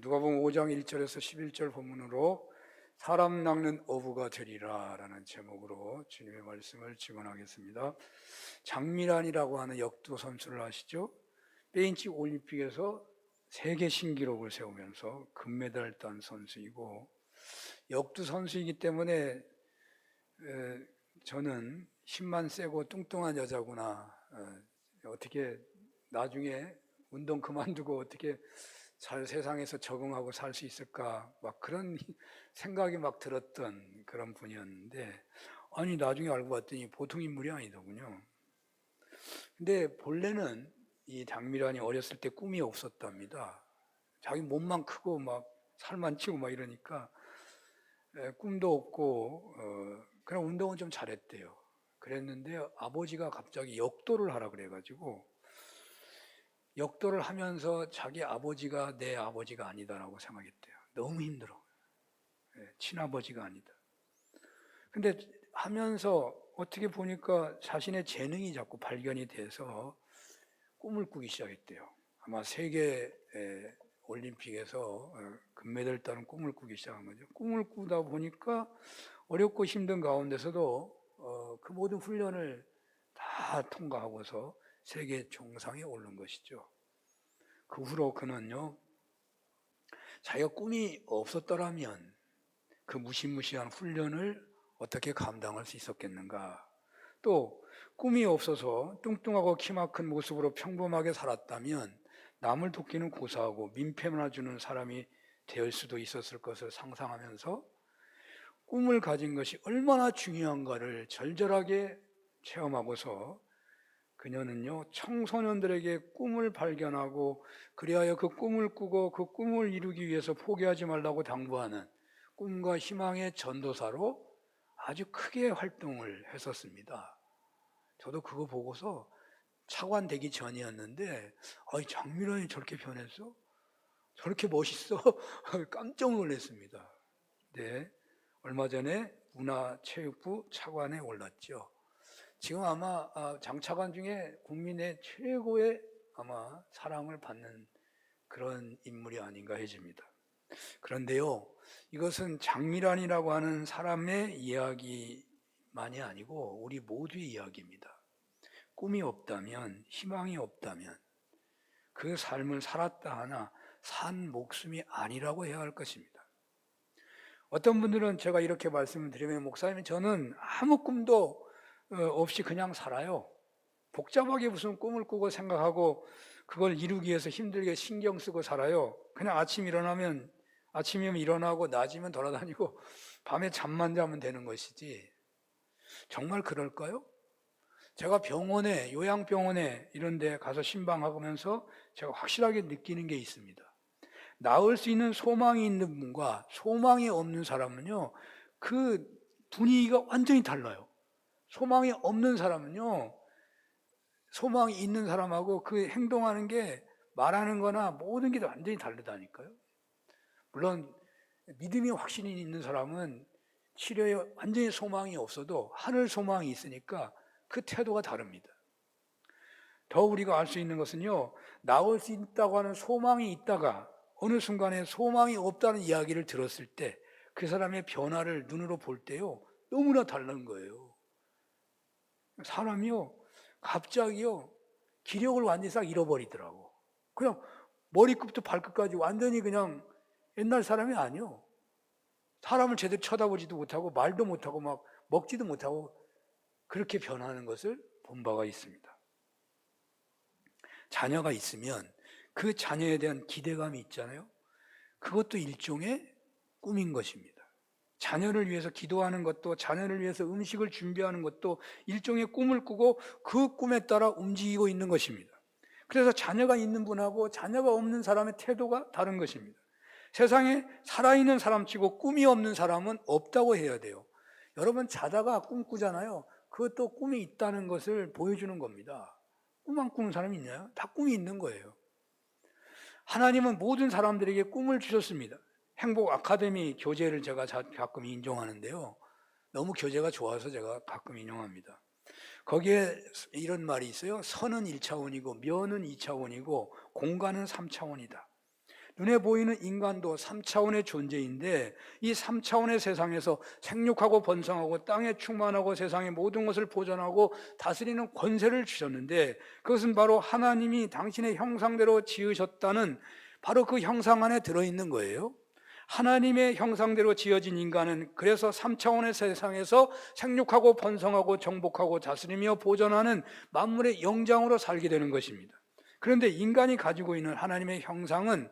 누가 보면 5장 1절에서 11절 본문으로 사람 낚는 어부가 되리라 라는 제목으로 주님의 말씀을 증언하겠습니다. 장미란이라고 하는 역도 선수를 아시죠? 베인치 올림픽에서 세계 신기록을 세우면서 금메달을 딴 선수이고 역도 선수이기 때문에 에, 저는 힘만 세고 뚱뚱한 여자구나 어, 어떻게 나중에 운동 그만두고 어떻게 잘 세상에서 적응하고 살 수 있을까 막 그런 생각이 막 들었던 그런 분이었는데 아니 나중에 알고 봤더니 보통 인물이 아니더군요. 근데 본래는 이 장미란이 어렸을 때 꿈이 없었답니다. 자기 몸만 크고 막 살만 찌고 막 이러니까 에, 꿈도 없고 어, 그냥 운동은 좀 잘했대요. 그랬는데 아버지가 갑자기 역도를 하라 그래가지고 역도를 하면서 자기 아버지가 내 아버지가 아니다라고 생각했대요. 너무 힘들어. 예, 친아버지가 아니다. 근데 하면서 어떻게 보니까 자신의 재능이 자꾸 발견이 돼서 꿈을 꾸기 시작했대요. 아마 세계 에, 올림픽에서 어, 금메달 따는 꿈을 꾸기 시작한 거죠. 꿈을 꾸다 보니까 어렵고 힘든 가운데서도 어, 그 모든 훈련을 다 통과하고서 세계 정상에 오른 것이죠. 그 후로 그는요, 자기가 꿈이 없었더라면 그 무시무시한 훈련을 어떻게 감당할 수 있었겠는가. 또 꿈이 없어서 뚱뚱하고 키가 큰 모습으로 평범하게 살았다면 남을 돕기는 고사하고 민폐만 주는 사람이 될 수도 있었을 것을 상상하면서 꿈을 가진 것이 얼마나 중요한가를 절절하게 체험하고서 그녀는요 청소년들에게 꿈을 발견하고 그리하여 그 꿈을 꾸고 그 꿈을 이루기 위해서 포기하지 말라고 당부하는 꿈과 희망의 전도사로 아주 크게 활동을 했었습니다. 저도 그거 보고서 차관되기 전이었는데 아이 장미란이 저렇게 변했어? 저렇게 멋있어? 깜짝 놀랐습니다. 네, 얼마 전에 문화체육부 차관에 올랐죠. 지금 아마 아, 장차관 중에 국민의 최고의 아마 사랑을 받는 그런 인물이 아닌가 해집니다. 그런데요, 이것은 장미란이라고 하는 사람의 이야기만이 아니고 우리 모두의 이야기입니다. 꿈이 없다면, 희망이 없다면 그 삶을 살았다 하나 산 목숨이 아니라고 해야 할 것입니다. 어떤 분들은 제가 이렇게 말씀을 드리면 목사님 저는 아무 꿈도 어, 없이 그냥 살아요. 복잡하게 무슨 꿈을 꾸고 생각하고 그걸 이루기 위해서 힘들게 신경 쓰고 살아요. 그냥 아침 일어나면 아침이면 일어나고 낮이면 돌아다니고 밤에 잠만 자면 되는 것이지. 정말 그럴까요? 제가 병원에 요양병원에 이런 데 가서 신방하면서 제가 확실하게 느끼는 게 있습니다. 나을 수 있는 소망이 있는 분과 소망이 없는 사람은요. 그 분위기가 완전히 달라요. 소망이 없는 사람은요, 소망이 있는 사람하고 그 행동하는 게 말하는 거나 모든 게 완전히 다르다니까요. 물론, 믿음이 확신이 있는 사람은 치료에 완전히 소망이 없어도 하늘 소망이 있으니까 그 태도가 다릅니다. 더 우리가 알 수 있는 것은요, 나올 수 있다고 하는 소망이 있다가 어느 순간에 소망이 없다는 이야기를 들었을 때 그 사람의 변화를 눈으로 볼 때요, 너무나 다른 거예요. 사람이요, 갑자기요, 기력을 완전히 싹 잃어버리더라고. 그냥 머리끝부터 발끝까지 완전히 그냥 옛날 사람이 아니요. 사람을 제대로 쳐다보지도 못하고 말도 못하고 막 먹지도 못하고 그렇게 변하는 것을 본 바가 있습니다. 자녀가 있으면 그 자녀에 대한 기대감이 있잖아요. 그것도 일종의 꿈인 것입니다. 자녀를 위해서 기도하는 것도 자녀를 위해서 음식을 준비하는 것도 일종의 꿈을 꾸고 그 꿈에 따라 움직이고 있는 것입니다. 그래서 자녀가 있는 분하고 자녀가 없는 사람의 태도가 다른 것입니다. 세상에 살아있는 사람치고 꿈이 없는 사람은 없다고 해야 돼요. 여러분 자다가 꿈꾸잖아요. 그것도 꿈이 있다는 것을 보여주는 겁니다. 꿈안 꾸는 사람이 있나요? 다 꿈이 있는 거예요. 하나님은 모든 사람들에게 꿈을 주셨습니다. 행복 아카데미 교재를 제가 가끔 인용하는데요. 너무 교재가 좋아서 제가 가끔 인용합니다. 거기에 이런 말이 있어요. 선은 1차원이고 면은 2차원이고 공간은 3차원이다. 눈에 보이는 인간도 3차원의 존재인데 이 3차원의 세상에서 생육하고 번성하고 땅에 충만하고 세상의 모든 것을 보존하고 다스리는 권세를 주셨는데 그것은 바로 하나님이 당신의 형상대로 지으셨다는 바로 그 형상 안에 들어있는 거예요. 하나님의 형상대로 지어진 인간은 그래서 3차원의 세상에서 생육하고 번성하고 정복하고 다스리며 보존하는 만물의 영장으로 살게 되는 것입니다. 그런데 인간이 가지고 있는 하나님의 형상은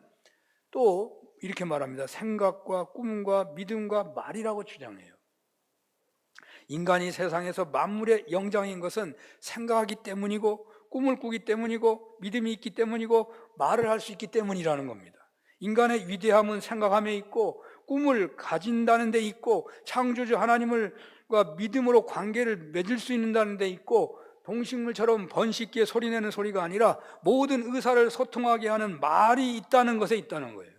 또 이렇게 말합니다. 생각과 꿈과 믿음과 말이라고 주장해요. 인간이 세상에서 만물의 영장인 것은 생각하기 때문이고 꿈을 꾸기 때문이고 믿음이 있기 때문이고 말을 할 수 있기 때문이라는 겁니다. 인간의 위대함은 생각함에 있고 꿈을 가진다는 데 있고 창조주 하나님을과 믿음으로 관계를 맺을 수 있다는 데 있고 동식물처럼 번식기에 소리내는 소리가 아니라 모든 의사를 소통하게 하는 말이 있다는 것에 있다는 거예요.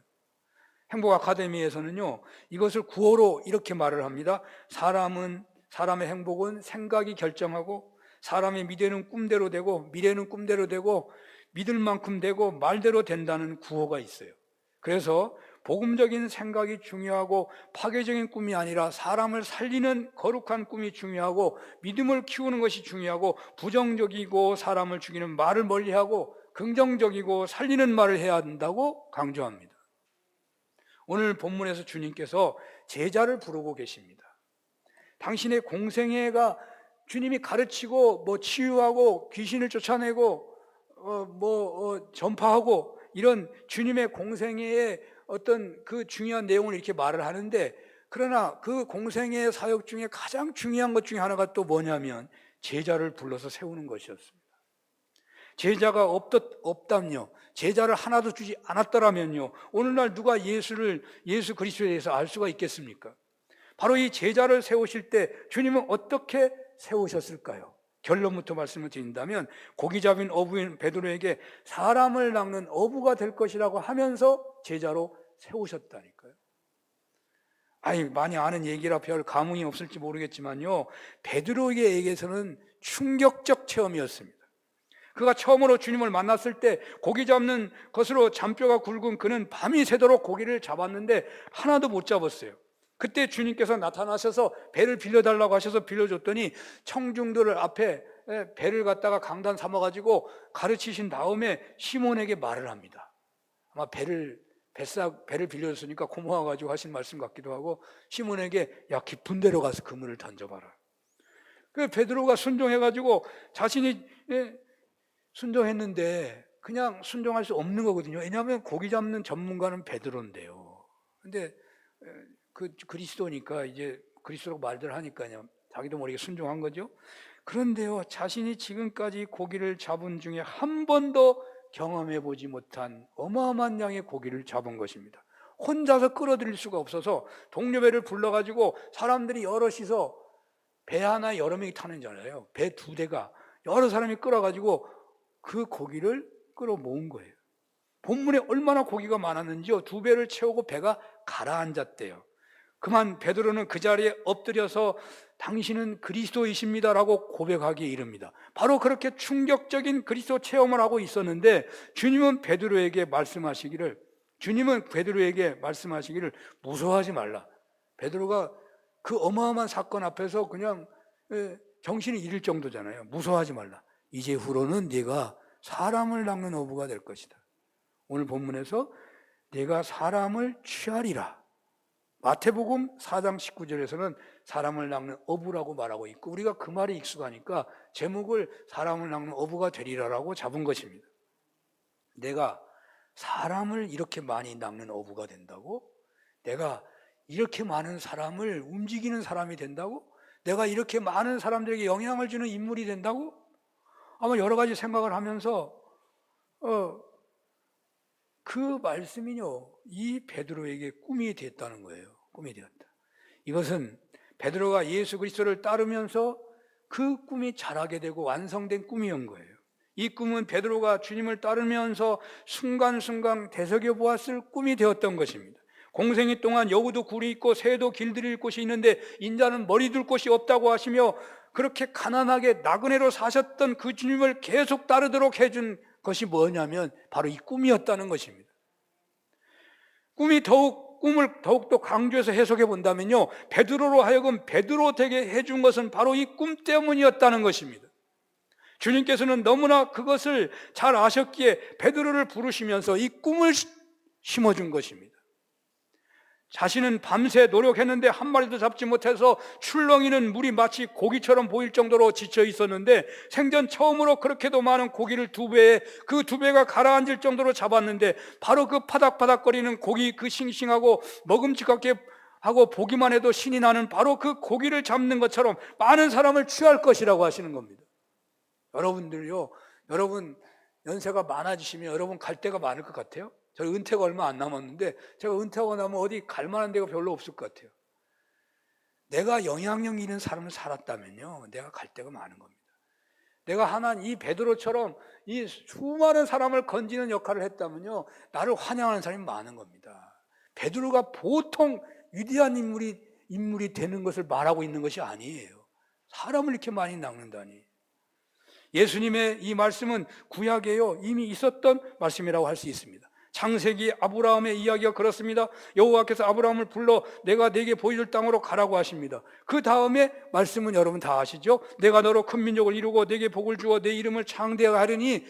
행복 아카데미에서는요, 이것을 구호로 이렇게 말을 합니다. 사람은, 사람의 행복은 생각이 결정하고, 사람의 미래는 꿈대로 되고, 미래는 꿈대로 되고, 믿을 만큼 되고, 말대로 된다는 구호가 있어요. 그래서 복음적인 생각이 중요하고 파괴적인 꿈이 아니라 사람을 살리는 거룩한 꿈이 중요하고 믿음을 키우는 것이 중요하고 부정적이고 사람을 죽이는 말을 멀리하고 긍정적이고 살리는 말을 해야 한다고 강조합니다. 오늘 본문에서 주님께서 제자를 부르고 계십니다. 당신의 공생애가 주님이 가르치고 뭐 치유하고 귀신을 쫓아내고 어, 뭐 어, 전파하고 이런 주님의 공생애의 어떤 그 중요한 내용을 이렇게 말을 하는데 그러나 그 공생애의 사역 중에 가장 중요한 것 중에 하나가 또 뭐냐면 제자를 불러서 세우는 것이었습니다. 제자가 없었, 없담요. 제자를 하나도 주지 않았더라면요. 오늘날 누가 예수를, 예수 그리스도에 대해서 알 수가 있겠습니까? 바로 이 제자를 세우실 때 주님은 어떻게 세우셨을까요? 결론부터 말씀을 드린다면 고기 잡인 어부인 베드로에게 사람을 낚는 어부가 될 것이라고 하면서 제자로 세우셨다니까요. 아니 많이 아는 얘기라 별 감흥이 없을지 모르겠지만요. 베드로에게서는 충격적 체험이었습니다. 그가 처음으로 주님을 만났을 때 고기 잡는 것으로 잔뼈가 굵은 그는 밤이 새도록 고기를 잡았는데 하나도 못 잡았어요. 그때 주님께서 나타나셔서 배를 빌려달라고 하셔서 빌려줬더니 청중들을 앞에 배를 갖다가 강단 삼아가지고 가르치신 다음에 시몬에게 말을 합니다. 아마 배를 뱃사 배를 빌려줬으니까 고마워가지고 하신 말씀 같기도 하고 시몬에게 야 깊은 데로 가서 그물을 던져봐라. 그 베드로가 순종해가지고 자신이 순종했는데 그냥 순종할 수 없는 거거든요. 왜냐하면 고기 잡는 전문가는 베드로인데요. 근데 그 그리스도니까 이제 그리스도라고 말들 하니까요. 자기도 모르게 순종한 거죠. 그런데요, 자신이 지금까지 고기를 잡은 중에 한 번도 경험해 보지 못한 어마어마한 양의 고기를 잡은 것입니다. 혼자서 끌어들일 수가 없어서 동료배를 불러가지고 사람들이 여럿이서 배 하나 여러 명이 타는 잖아요. 배 두 대가 여러 사람이 끌어가지고 그 고기를 끌어 모은 거예요. 본문에 얼마나 고기가 많았는지요. 두 배를 채우고 배가 가라앉았대요. 그만 베드로는 그 자리에 엎드려서 당신은 그리스도이십니다라고 고백하기에 이릅니다. 바로 그렇게 충격적인 그리스도 체험을 하고 있었는데 주님은 베드로에게 말씀하시기를 주님은 베드로에게 말씀하시기를 무서워하지 말라. 베드로가 그 어마어마한 사건 앞에서 그냥 예, 정신이 잃을 정도잖아요. 무서워하지 말라. 이제 후로는 네가 사람을 낚는 어부가 될 것이다. 오늘 본문에서 내가 사람을 취하리라. 마태복음 4장 19절에서는 사람을 낚는 어부라고 말하고 있고 우리가 그 말이 익숙하니까 제목을 사람을 낚는 어부가 되리라라고 잡은 것입니다. 내가 사람을 이렇게 많이 낚는 어부가 된다고? 내가 이렇게 많은 사람을 움직이는 사람이 된다고? 내가 이렇게 많은 사람들에게 영향을 주는 인물이 된다고? 아마 여러 가지 생각을 하면서 어, 그 말씀이요 이 베드로에게 꿈이 됐다는 거예요. 꿈이 되었다. 이것은 베드로가 예수 그리스도를 따르면서 그 꿈이 자라게 되고 완성된 꿈이온 거예요. 이 꿈은 베드로가 주님을 따르면서 순간순간 되새겨 보았을 꿈이 되었던 것입니다. 공생애 동안 여우도 굴이 있고 새도 길들일 곳이 있는데 인자는 머리 둘 곳이 없다고 하시며 그렇게 가난하게 나그네로 사셨던 그 주님을 계속 따르도록 해준 것이 뭐냐면 바로 이 꿈이었다는 것입니다. 꿈이 더욱 꿈을 더욱더 강조해서 해석해 본다면요. 베드로로 하여금 베드로 되게 해준 것은 바로 이 꿈 때문이었다는 것입니다. 주님께서는 너무나 그것을 잘 아셨기에 베드로를 부르시면서 이 꿈을 심어준 것입니다. 자신은 밤새 노력했는데 한 마리도 잡지 못해서 출렁이는 물이 마치 고기처럼 보일 정도로 지쳐 있었는데 생전 처음으로 그렇게도 많은 고기를 두 배에 그 두 배가 가라앉을 정도로 잡았는데 바로 그 파닥파닥거리는 고기 그 싱싱하고 먹음직하게 하고 보기만 해도 신이 나는 바로 그 고기를 잡는 것처럼 많은 사람을 취할 것이라고 하시는 겁니다. 여러분들요, 여러분 연세가 많아지시면 여러분 갈 데가 많을 것 같아요. 저 은퇴가 얼마 안 남았는데 제가 은퇴하고 나면 어디 갈 만한 데가 별로 없을 것 같아요. 내가 영향력 있는 삶을 살았다면요, 내가 갈 데가 많은 겁니다. 내가 하나님 이 베드로처럼 이 수많은 사람을 건지는 역할을 했다면요, 나를 환영하는 사람이 많은 겁니다. 베드로가 보통 위대한 인물이 인물이 되는 것을 말하고 있는 것이 아니에요. 사람을 이렇게 많이 낚는다니. 예수님의 이 말씀은 구약에요 이미 있었던 말씀이라고 할 수 있습니다. 창세기 아브라함의 이야기가 그렇습니다. 여호와께서 아브라함을 불러 내가 내게 보여줄 땅으로 가라고 하십니다. 그 다음에 말씀은 여러분 다 아시죠? 내가 너로 큰 민족을 이루고 내게 복을 주어 내 이름을 창대하게 하려니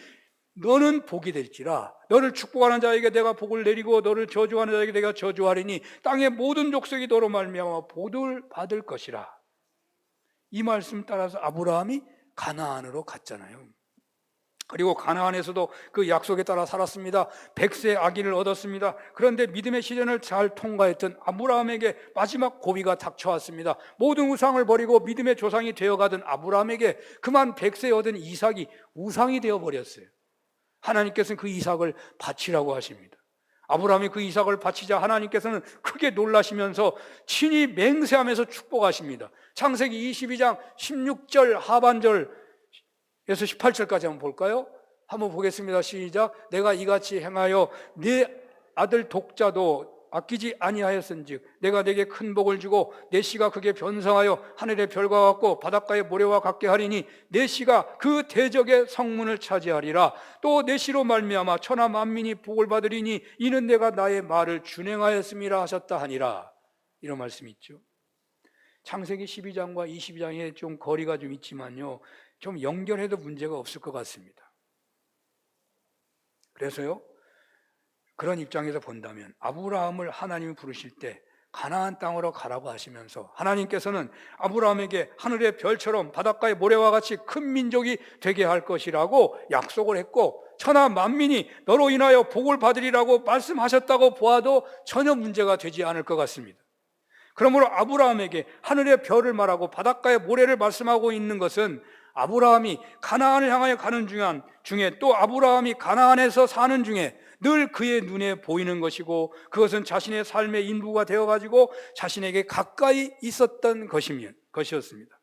너는 복이 될지라 너를 축복하는 자에게 내가 복을 내리고 너를 저주하는 자에게 내가 저주하리니 땅의 모든 족속이 너로 말미암아 복을 받을 것이라. 이 말씀 따라서 아브라함이 가나안으로 갔잖아요. 그리고 가나안에서도 그 약속에 따라 살았습니다. 백세 아기를 얻었습니다. 그런데 믿음의 시련을 잘 통과했던 아브라함에게 마지막 고비가 닥쳐왔습니다. 모든 우상을 버리고 믿음의 조상이 되어가던 아브라함에게 그만 백세 얻은 이삭이 우상이 되어 버렸어요. 하나님께서는 그 이삭을 바치라고 하십니다. 아브라함이 그 이삭을 바치자 하나님께서는 크게 놀라시면서 친히 맹세하면서 축복하십니다. 창세기 22장 16절 하반절 에서 18절까지 한번 볼까요? 한번 보겠습니다. 시작. 내가 이같이 행하여 네 아들 독자도 아끼지 아니하였은즉 내가 네게 큰 복을 주고 내 씨가 그게 변성하여 하늘의 별과 같고 바닷가의 모래와 같게 하리니 내 씨가 그 대적의 성문을 차지하리라 또 내 씨로 말미암아 천하 만민이 복을 받으리니 이는 내가 나의 말을 준행하였음이라 하셨다 하니라 이런 말씀이 있죠. 창세기 12장과 22장에 좀 거리가 좀 있지만요. 좀 연결해도 문제가 없을 것 같습니다. 그래서요, 그런 입장에서 본다면 아브라함을 하나님이 부르실 때 가나안 땅으로 가라고 하시면서 하나님께서는 아브라함에게 하늘의 별처럼 바닷가의 모래와 같이 큰 민족이 되게 할 것이라고 약속을 했고 천하 만민이 너로 인하여 복을 받으리라고 말씀하셨다고 보아도 전혀 문제가 되지 않을 것 같습니다. 그러므로 아브라함에게 하늘의 별을 말하고 바닷가의 모래를 말씀하고 있는 것은 아브라함이 가나안을 향하여 가는 중간 중에 또 아브라함이 가나안에서 사는 중에 늘 그의 눈에 보이는 것이고 그것은 자신의 삶의 인부가 되어 가지고 자신에게 가까이 있었던 것이었습니다.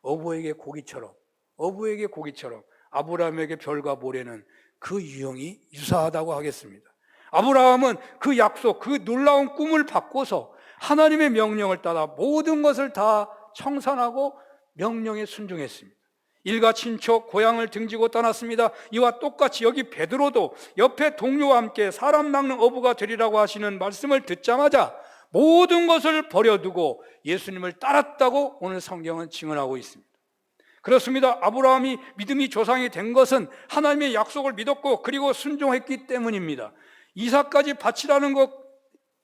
어부에게 고기처럼 어부에게 고기처럼 아브라함에게 별과 모래는 그 유형이 유사하다고 하겠습니다. 아브라함은 그 약속, 그 놀라운 꿈을 바꿔서 하나님의 명령을 따라 모든 것을 다 청산하고 명령에 순종했습니다. 일가 친척 고향을 등지고 떠났습니다. 이와 똑같이 여기 베드로도 옆에 동료와 함께 사람 낚는 어부가 되리라고 하시는 말씀을 듣자마자 모든 것을 버려두고 예수님을 따랐다고 오늘 성경은 증언하고 있습니다. 그렇습니다. 아브라함이 믿음이 조상이 된 것은 하나님의 약속을 믿었고 그리고 순종했기 때문입니다. 이삭까지 바치라는 것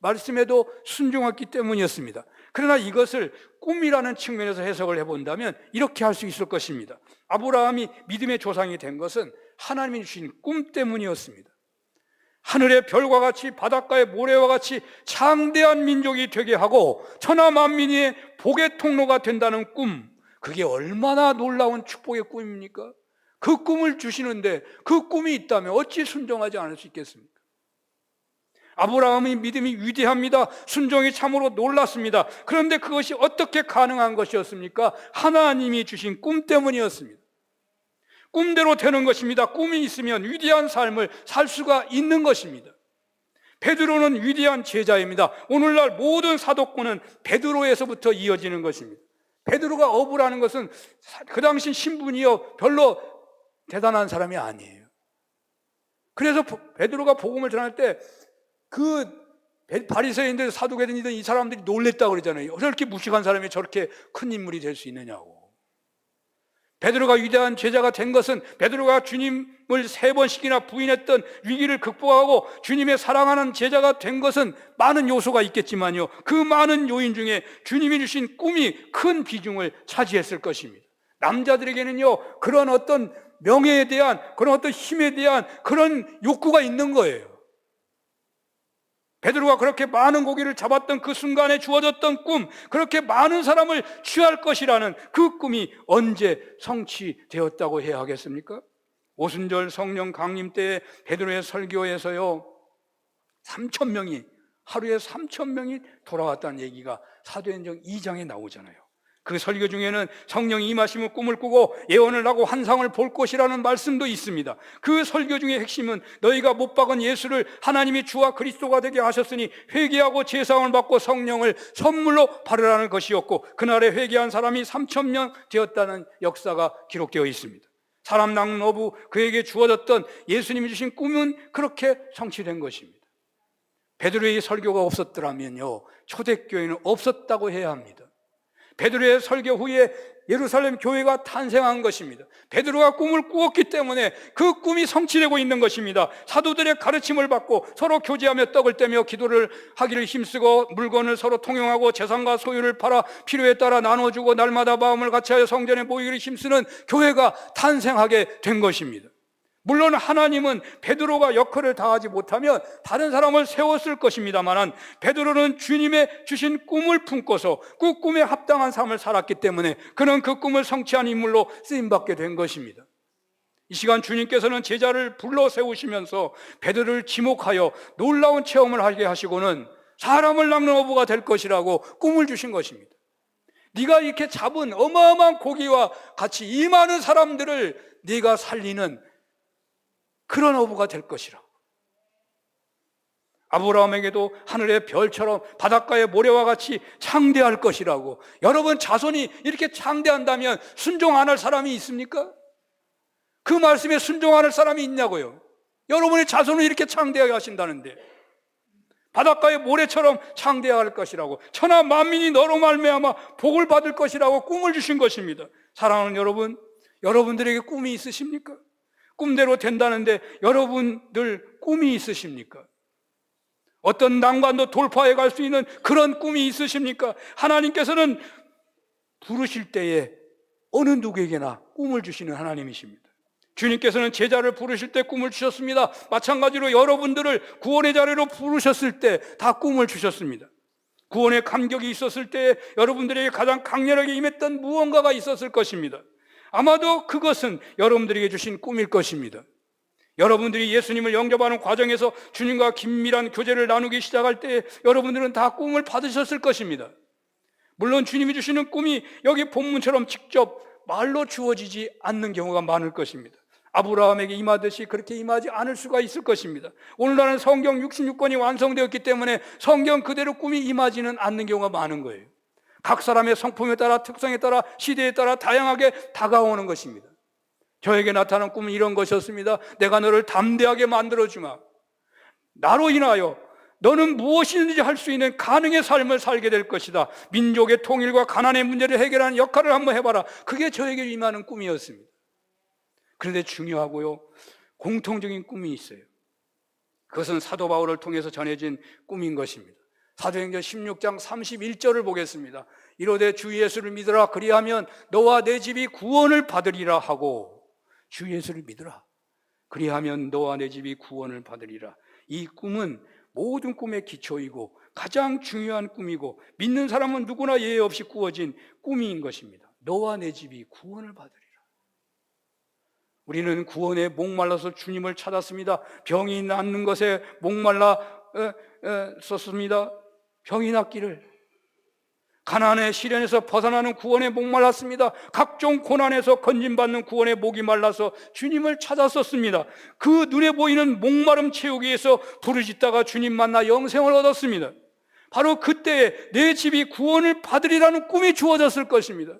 말씀에도 순종했기 때문이었습니다. 그러나 이것을 꿈이라는 측면에서 해석을 해본다면 이렇게 할 수 있을 것입니다. 아브라함이 믿음의 조상이 된 것은 하나님이 주신 꿈 때문이었습니다. 하늘의 별과 같이 바닷가의 모래와 같이 창대한 민족이 되게 하고 천하 만민의 복의 통로가 된다는 꿈. 그게 얼마나 놀라운 축복의 꿈입니까? 그 꿈을 주시는데 그 꿈이 있다면 어찌 순종하지 않을 수 있겠습니까? 아브라함의 믿음이 위대합니다. 순종이 참으로 놀랐습니다. 그런데 그것이 어떻게 가능한 것이었습니까? 하나님이 주신 꿈 때문이었습니다. 꿈대로 되는 것입니다. 꿈이 있으면 위대한 삶을 살 수가 있는 것입니다. 베드로는 위대한 제자입니다. 오늘날 모든 사도권은 베드로에서부터 이어지는 것입니다. 베드로가 어부라는 것은 그 당시 신분이요 별로 대단한 사람이 아니에요. 그래서 베드로가 복음을 전할 때 그 바리새인들 사두개인들 이 사람들이 놀랬다 그러잖아요. 저렇게 무식한 사람이 저렇게 큰 인물이 될 수 있느냐고. 베드로가 위대한 제자가 된 것은 베드로가 주님을 세 번씩이나 부인했던 위기를 극복하고 주님의 사랑하는 제자가 된 것은 많은 요소가 있겠지만요. 그 많은 요인 중에 주님이 주신 꿈이 큰 비중을 차지했을 것입니다. 남자들에게는요, 그런 어떤 명예에 대한, 그런 어떤 힘에 대한 그런 욕구가 있는 거예요. 베드로가 그렇게 많은 고기를 잡았던 그 순간에 주어졌던 꿈, 그렇게 많은 사람을 취할 것이라는 그 꿈이 언제 성취되었다고 해야 하겠습니까? 오순절 성령 강림 때 베드로의 설교에서요, 3천 명이 하루에 3천 명이 돌아왔다는 얘기가 사도행전 2장에 나오잖아요. 그 설교 중에는 성령이 임하시면 꿈을 꾸고 예언을 하고 환상을 볼 것이라는 말씀도 있습니다. 그 설교 중의 핵심은 너희가 못 박은 예수를 하나님이 주와 그리스도가 되게 하셨으니 회개하고 제사함을 받고 성령을 선물로 받으라는 것이었고 그날에 회개한 사람이 3천 명 되었다는 역사가 기록되어 있습니다. 사람 어부 그에게 주어졌던 예수님이 주신 꿈은 그렇게 성취된 것입니다. 베드로의 설교가 없었더라면요 초대교회는 없었다고 해야 합니다. 베드로의 설교 후에 예루살렘 교회가 탄생한 것입니다. 베드로가 꿈을 꾸었기 때문에 그 꿈이 성취되고 있는 것입니다. 사도들의 가르침을 받고 서로 교제하며 떡을 떼며 기도를 하기를 힘쓰고 물건을 서로 통용하고 재산과 소유를 팔아 필요에 따라 나눠주고 날마다 마음을 같이하여 성전에 모이기를 힘쓰는 교회가 탄생하게 된 것입니다. 물론 하나님은 베드로가 역할을 다하지 못하면 다른 사람을 세웠을 것입니다만 베드로는 주님의 주신 꿈을 품고서 그 꿈에 합당한 삶을 살았기 때문에 그는 그 꿈을 성취한 인물로 쓰임 받게 된 것입니다. 이 시간 주님께서는 제자를 불러 세우시면서 베드로를 지목하여 놀라운 체험을 하게 하시고는 사람을 낚는 어부가 될 것이라고 꿈을 주신 것입니다. 네가 이렇게 잡은 어마어마한 고기와 같이 이 많은 사람들을 네가 살리는 그런 어부가 될 것이라. 아브라함에게도 하늘의 별처럼 바닷가의 모래와 같이 창대할 것이라고. 여러분 자손이 이렇게 창대한다면 순종 안 할 사람이 있습니까? 그 말씀에 순종 안 할 사람이 있냐고요. 여러분의 자손을 이렇게 창대하게 하신다는데. 바닷가의 모래처럼 창대할 것이라고. 천하 만민이 너로 말미암아 복을 받을 것이라고 꿈을 주신 것입니다. 사랑하는 여러분, 여러분들에게 꿈이 있으십니까? 꿈대로 된다는데 여러분들 꿈이 있으십니까? 어떤 난관도 돌파해 갈 수 있는 그런 꿈이 있으십니까? 하나님께서는 부르실 때에 어느 누구에게나 꿈을 주시는 하나님이십니다. 주님께서는 제자를 부르실 때 꿈을 주셨습니다. 마찬가지로 여러분들을 구원의 자리로 부르셨을 때 다 꿈을 주셨습니다. 구원의 감격이 있었을 때 여러분들에게 가장 강렬하게 임했던 무언가가 있었을 것입니다. 아마도 그것은 여러분들에게 주신 꿈일 것입니다. 여러분들이 예수님을 영접하는 과정에서 주님과 긴밀한 교제를 나누기 시작할 때 여러분들은 다 꿈을 받으셨을 것입니다. 물론 주님이 주시는 꿈이 여기 본문처럼 직접 말로 주어지지 않는 경우가 많을 것입니다. 아브라함에게 임하듯이 그렇게 임하지 않을 수가 있을 것입니다. 오늘날은 성경 66권이 완성되었기 때문에 성경 그대로 꿈이 임하지는 않는 경우가 많은 거예요. 각 사람의 성품에 따라 특성에 따라 시대에 따라 다양하게 다가오는 것입니다. 저에게 나타난 꿈은 이런 것이었습니다. 내가 너를 담대하게 만들어 주마. 나로 인하여 너는 무엇이든지 할 수 있는 가능의 삶을 살게 될 것이다. 민족의 통일과 가난의 문제를 해결하는 역할을 한번 해봐라. 그게 저에게 임하는 꿈이었습니다. 그런데 중요하고요. 공통적인 꿈이 있어요. 그것은 사도 바울을 통해서 전해진 꿈인 것입니다. 사도행전 16장 31절을 보겠습니다. 이로되 주 예수를 믿으라 그리하면 너와 내 집이 구원을 받으리라 하고 주 예수를 믿으라. 그리하면 너와 내 집이 구원을 받으리라. 이 꿈은 모든 꿈의 기초이고 가장 중요한 꿈이고 믿는 사람은 누구나 예외 없이 꾸어진 꿈인 것입니다. 너와 내 집이 구원을 받으리라. 우리는 구원에 목말라서 주님을 찾았습니다. 병이 낫는 것에 목말라 썼습니다. 병이 낫기를 가난의 시련에서 벗어나는 구원에 목말랐습니다. 각종 고난에서 건진받는 구원의 목이 말라서 주님을 찾았었습니다. 그 눈에 보이는 목마름 채우기 위해서 부르짖다가 주님 만나 영생을 얻었습니다. 바로 그때 내 집이 구원을 받으리라는 꿈이 주어졌을 것입니다.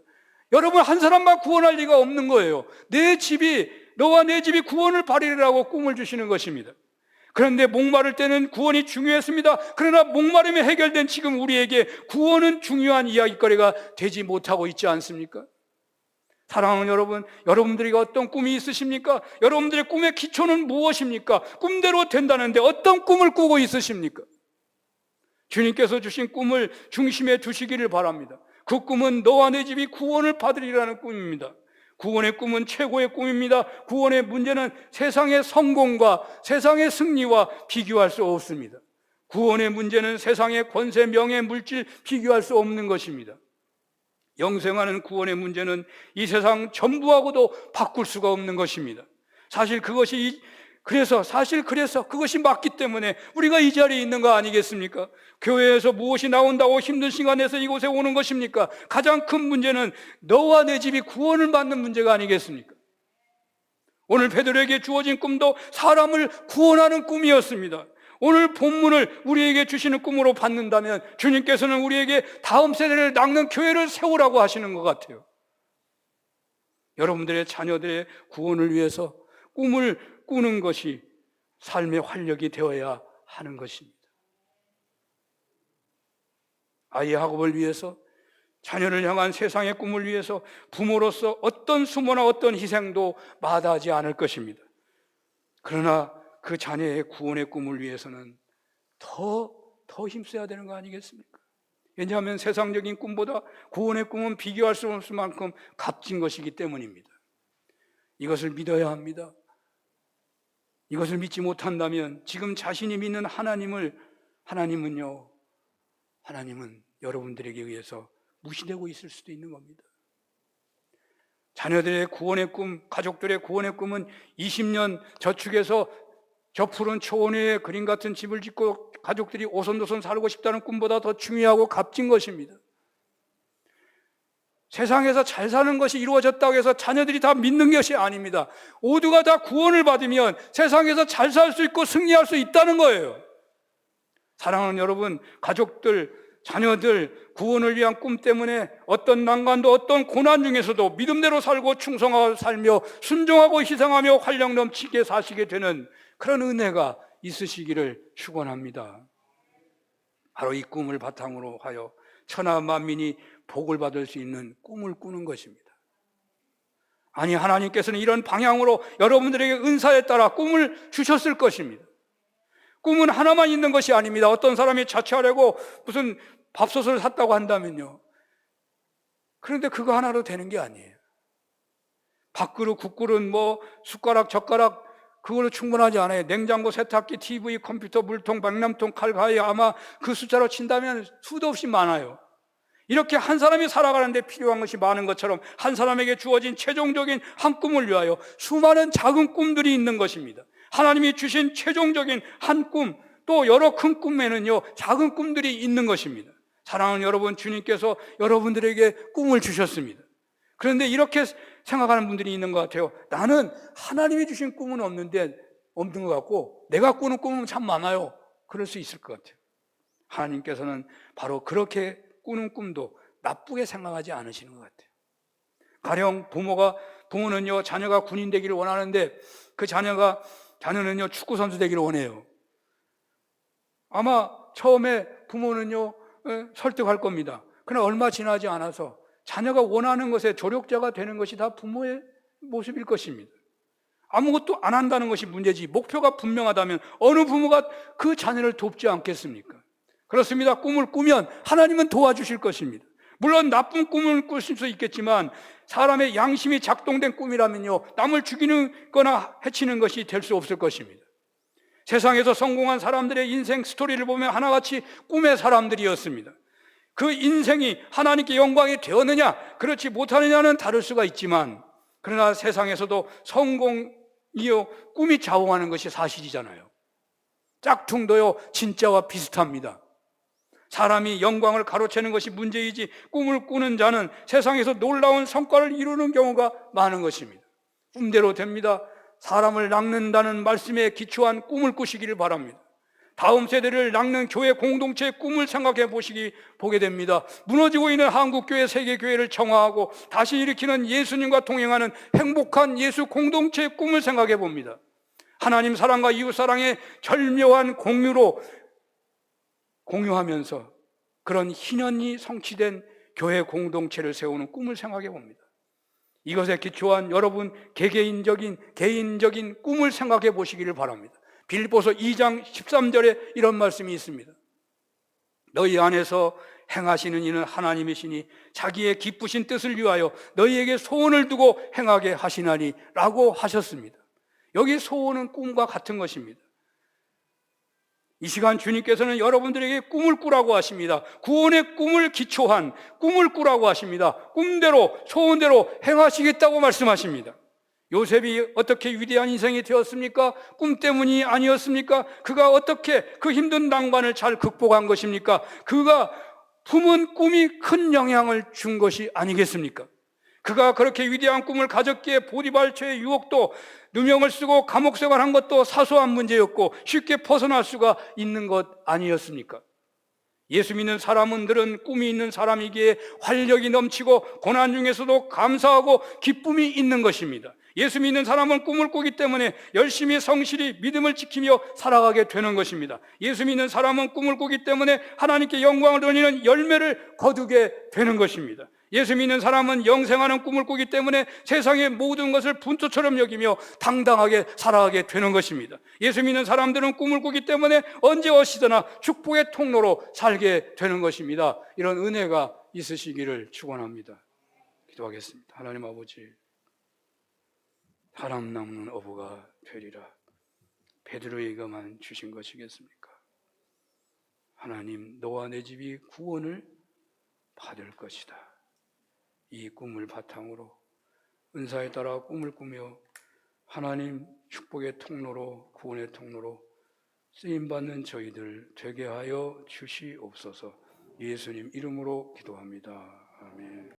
여러분 한 사람만 구원할 리가 없는 거예요. 내 집이 너와 내 집이 구원을 받으리라고 꿈을 주시는 것입니다. 그런데 목마를 때는 구원이 중요했습니다. 그러나 목마름이 해결된 지금 우리에게 구원은 중요한 이야기거리가 되지 못하고 있지 않습니까? 사랑하는 여러분, 여러분들이 어떤 꿈이 있으십니까? 여러분들의 꿈의 기초는 무엇입니까? 꿈대로 된다는데 어떤 꿈을 꾸고 있으십니까? 주님께서 주신 꿈을 중심에 두시기를 바랍니다. 그 꿈은 너와 내 집이 구원을 받으리라는 꿈입니다. 구원의 꿈은 최고의 꿈입니다. 구원의 문제는 세상의 성공과 세상의 승리와 비교할 수 없습니다. 구원의 문제는 세상의 권세, 명예, 물질 비교할 수 없는 것입니다. 영생하는 구원의 문제는 이 세상 전부하고도 바꿀 수가 없는 것입니다. 사실 그것이 이- 그래서 사실 그래서 그것이 맞기 때문에 우리가 이 자리에 있는 거 아니겠습니까? 교회에서 무엇이 나온다고 힘든 시간에서 이곳에 오는 것입니까? 가장 큰 문제는 너와 내 집이 구원을 받는 문제가 아니겠습니까? 오늘 베드로에게 주어진 꿈도 사람을 구원하는 꿈이었습니다. 오늘 본문을 우리에게 주시는 꿈으로 받는다면 주님께서는 우리에게 다음 세대를 낚는 교회를 세우라고 하시는 것 같아요. 여러분들의 자녀들의 구원을 위해서 꿈을 꾸는 것이 삶의 활력이 되어야 하는 것입니다. 아이 학업을 위해서 자녀를 향한 세상의 꿈을 위해서 부모로서 어떤 수모나 어떤 희생도 마다하지 않을 것입니다. 그러나 그 자녀의 구원의 꿈을 위해서는 더, 더 힘써야 되는 거 아니겠습니까? 왜냐하면 세상적인 꿈보다 구원의 꿈은 비교할 수 없을 만큼 값진 것이기 때문입니다. 이것을 믿어야 합니다. 이것을 믿지 못한다면 지금 자신이 믿는 하나님을, 하나님은요, 하나님은 여러분들에게 의해서 무시되고 있을 수도 있는 겁니다. 자녀들의 구원의 꿈, 가족들의 구원의 꿈은 20년 저축해서 저 푸른 초원에 그림 같은 집을 짓고 가족들이 오손도손 살고 싶다는 꿈보다 더 중요하고 값진 것입니다. 세상에서 잘 사는 것이 이루어졌다고 해서 자녀들이 다 믿는 것이 아닙니다. 모두가 다 구원을 받으면 세상에서 잘 살 수 있고 승리할 수 있다는 거예요. 사랑하는 여러분, 가족들, 자녀들, 구원을 위한 꿈 때문에 어떤 난관도 어떤 고난 중에서도 믿음대로 살고 충성하고 살며 순종하고 희생하며 활력 넘치게 사시게 되는 그런 은혜가 있으시기를 축원합니다. 바로 이 꿈을 바탕으로 하여 천하 만민이 복을 받을 수 있는 꿈을 꾸는 것입니다. 아니 하나님께서는 이런 방향으로 여러분들에게 은사에 따라 꿈을 주셨을 것입니다. 꿈은 하나만 있는 것이 아닙니다. 어떤 사람이 자취하려고 무슨 밥솥을 샀다고 한다면요. 그런데 그거 하나로 되는 게 아니에요. 밥그릇, 국그릇, 뭐 숟가락, 젓가락 그걸로 충분하지 않아요. 냉장고, 세탁기, TV, 컴퓨터, 물통, 박람통, 칼, 가위 아마 그 숫자로 친다면 수도 없이 많아요. 이렇게 한 사람이 살아가는데 필요한 것이 많은 것처럼 한 사람에게 주어진 최종적인 한 꿈을 위하여 수많은 작은 꿈들이 있는 것입니다. 하나님이 주신 최종적인 한 꿈, 또 여러 큰 꿈에는요, 작은 꿈들이 있는 것입니다. 사랑하는 여러분, 주님께서 여러분들에게 꿈을 주셨습니다. 그런데 이렇게 생각하는 분들이 있는 것 같아요. 나는 하나님이 주신 꿈은 없는데, 없는 것 같고, 내가 꾸는 꿈은 참 많아요. 그럴 수 있을 것 같아요. 하나님께서는 바로 그렇게 꾸는 꿈도 나쁘게 생각하지 않으시는 것 같아요. 가령 부모가, 부모는요, 자녀가 군인 되기를 원하는데, 그 자녀가, 자녀는요, 축구 선수 되기를 원해요. 아마 처음에 부모는요, 에, 설득할 겁니다. 그러나 얼마 지나지 않아서 자녀가 원하는 것에 조력자가 되는 것이 다 부모의 모습일 것입니다. 아무것도 안 한다는 것이 문제지 목표가 분명하다면 어느 부모가 그 자녀를 돕지 않겠습니까? 그렇습니다. 꿈을 꾸면 하나님은 도와주실 것입니다. 물론 나쁜 꿈을 꾸실 수 있겠지만 사람의 양심이 작동된 꿈이라면요 남을 죽이는 거나 해치는 것이 될 수 없을 것입니다. 세상에서 성공한 사람들의 인생 스토리를 보면 하나같이 꿈의 사람들이었습니다. 그 인생이 하나님께 영광이 되었느냐, 그렇지 못하느냐는 다를 수가 있지만, 그러나 세상에서도 성공이요, 꿈이 좌우하는 것이 사실이잖아요. 짝퉁도요, 진짜와 비슷합니다. 사람이 영광을 가로채는 것이 문제이지 꿈을 꾸는 자는 세상에서 놀라운 성과를 이루는 경우가 많은 것입니다. 꿈대로 됩니다. 사람을 낚는다는 말씀에 기초한 꿈을 꾸시기를 바랍니다. 다음 세대를 낚는 교회 공동체의 꿈을 생각해 보시기 보게 됩니다. 무너지고 있는 한국교회 세계교회를 정화하고 다시 일으키는 예수님과 동행하는 행복한 예수 공동체의 꿈을 생각해 봅니다. 하나님 사랑과 이웃 사랑의 절묘한 공유로 공유하면서 그런 희년이 성취된 교회 공동체를 세우는 꿈을 생각해 봅니다. 이것에 기초한 여러분 개개인적인 개인적인 꿈을 생각해 보시기를 바랍니다. 빌보서 2장 13절에 이런 말씀이 있습니다. 너희 안에서 행하시는 이는 하나님이시니 자기의 기쁘신 뜻을 위하여 너희에게 소원을 두고 행하게 하시나니 라고 하셨습니다. 여기 소원은 꿈과 같은 것입니다. 이 시간 주님께서는 여러분들에게 꿈을 꾸라고 하십니다. 구원의 꿈을 기초한 꿈을 꾸라고 하십니다. 꿈대로, 소원대로 행하시겠다고 말씀하십니다. 요셉이 어떻게 위대한 인생이 되었습니까? 꿈 때문이 아니었습니까? 그가 어떻게 그 힘든 낭만을 잘 극복한 것입니까? 그가 품은 꿈이 큰 영향을 준 것이 아니겠습니까? 그가 그렇게 위대한 꿈을 가졌기에 보디발처의 유혹도 누명을 쓰고 감옥 생활한 것도 사소한 문제였고 쉽게 벗어날 수가 있는 것 아니었습니까? 예수 믿는 사람들은 꿈이 있는 사람이기에 활력이 넘치고 고난 중에서도 감사하고 기쁨이 있는 것입니다. 예수 믿는 사람은 꿈을 꾸기 때문에 열심히 성실히 믿음을 지키며 살아가게 되는 것입니다. 예수 믿는 사람은 꿈을 꾸기 때문에 하나님께 영광을 돌리는 열매를 거두게 되는 것입니다. 예수 믿는 사람은 영생하는 꿈을 꾸기 때문에 세상의 모든 것을 분토처럼 여기며 당당하게 살아가게 되는 것입니다. 예수 믿는 사람들은 꿈을 꾸기 때문에 언제 어시거나 축복의 통로로 살게 되는 것입니다. 이런 은혜가 있으시기를 축원합니다. 기도하겠습니다. 하나님 아버지, 사람 남는 어부가 되리라. 베드로에게만 주신 것이겠습니까? 하나님, 너와 내 집이 구원을 받을 것이다. 이 꿈을 바탕으로 은사에 따라 꿈을 꾸며 하나님 축복의 통로로 구원의 통로로 쓰임 받는 저희들 되게 하여 주시옵소서. 예수님 이름으로 기도합니다. 아멘.